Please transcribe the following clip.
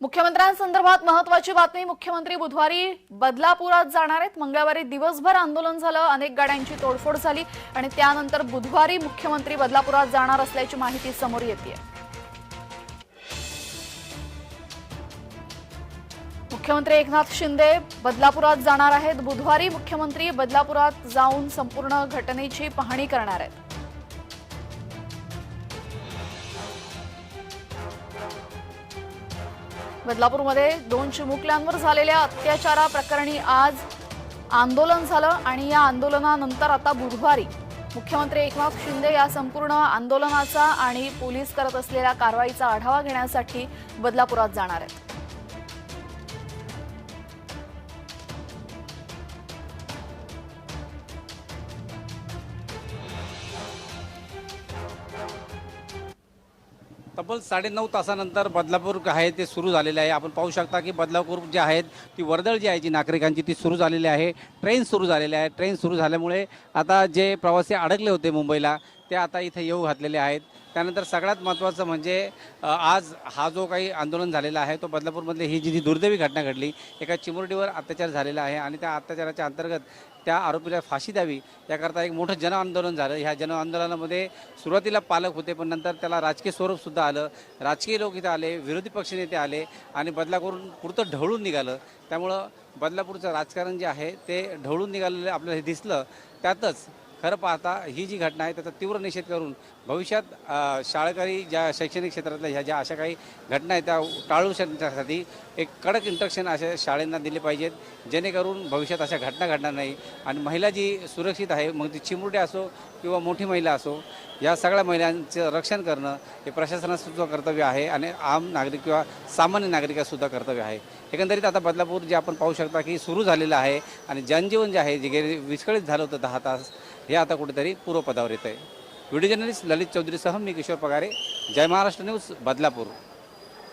मुख्यमंत्र्यांसंदर्भात महत्वाची बातमी मुख्यमंत्री बुधवारी बदलापुरात जाणार आहेत. मंगळवारी दिवसभर आंदोलन झालं. अनेक गाड्यांची तोडफोड झाली आणि त्यानंतर बुधवारी मुख्यमंत्री बदलापुरात जाणार असल्याची माहिती समोर येते मुख्यमंत्री एकनाथ शिंदे बदलापुरात जाणार आहेत. बुधवारी मुख्यमंत्री बदलापुरात जाऊन संपूर्ण घटनेची पाहणी करणार आहेत. बदलापूरमध्ये दोन चिमुकल्यांवर झालेल्या अत्याचाराप्रकरणी आज आंदोलन झालं आणि या आंदोलनानंतर आता बुधवारी मुख्यमंत्री एकनाथ शिंदे या संपूर्ण आंदोलनाचा आणि पोलीस करत असलेल्या कारवाईचा आढावा घेण्यासाठी बदलापुरात जाणार आहेत. तब्बल साडेनऊ तासानंतर बदलापूर आहे ते सुरू झालेले आहे. आपण पाहू शकता की बदलापूर जे आहेत ती वर्दळ जी आहे जी नागरिकांची ती सुरू झालेली आहे. ट्रेन सुरू झालेली आहे. ट्रेन सुरू झाल्यामुळे आता जे प्रवासी अडकले होते मुंबईला ते आता इथे येऊ घातलेले आहेत. त्यानंतर सगळ्यात महत्त्वाचं म्हणजे आज हा जो काही आंदोलन झालेला आहे तो बदलापूरमधली ही जी दुर्दैवी घटना घडली एका चिमुरडीवर अत्याचार झालेला आहे आणि त्या अत्याचाराच्या अंतर्गत त्या आरोपीला फाशी द्यावी याकरता एक मोठं जनआंदोलन झालं. ह्या जनआंदोलनामध्ये सुरुवातीला पालक होते पण नंतर त्याला राजकीय स्वरूपसुद्धा आलं. राजकीय लोक इथे आले विरोधी पक्षनेते आले आणि बदलापूर पुरतं ढवळून निघालं. त्यामुळं बदलापूरचं राजकारण जे आहे ते ढवळून निघालेलं आपल्याला हे दिसलं. त्यातच खरं पाहता ही जी घटना आहे त्याचा तीव्र निषेध करून भविष्यात शाळकरी ज्या शैक्षणिक क्षेत्रातल्या ह्या ज्या अशा काही घटना आहेत त्या टाळू शकण्यासाठी एक कडक इंट्रक्शन अशा शाळेंना दिले पाहिजेत जेणेकरून भविष्यात अशा घटना घडणार नाही. आणि महिला जी सुरक्षित आहे मग ती चिमुरटी असो किंवा मोठी महिला असो या सगळ्या महिलांचं रक्षण करणं हे प्रशासनासुद्धा कर्तव्य आहे आणि आम नागरिक किंवा सामान्य नागरिकासुद्धा कर्तव्य आहे. एकंदरीत आता बदलापूर जे आपण पाहू शकता की सुरू झालेलं आहे आणि जनजीवन जे आहे जे गेले विस्कळीत झालं होतं दहा तास हे आता कुठेतरी पूर्वपदावर येत आहे व्हिडिओ जर्नलिस्ट ललित चौधरीसह मी किशोर पगारे. जय महाराष्ट्र न्यूज बदलापूर.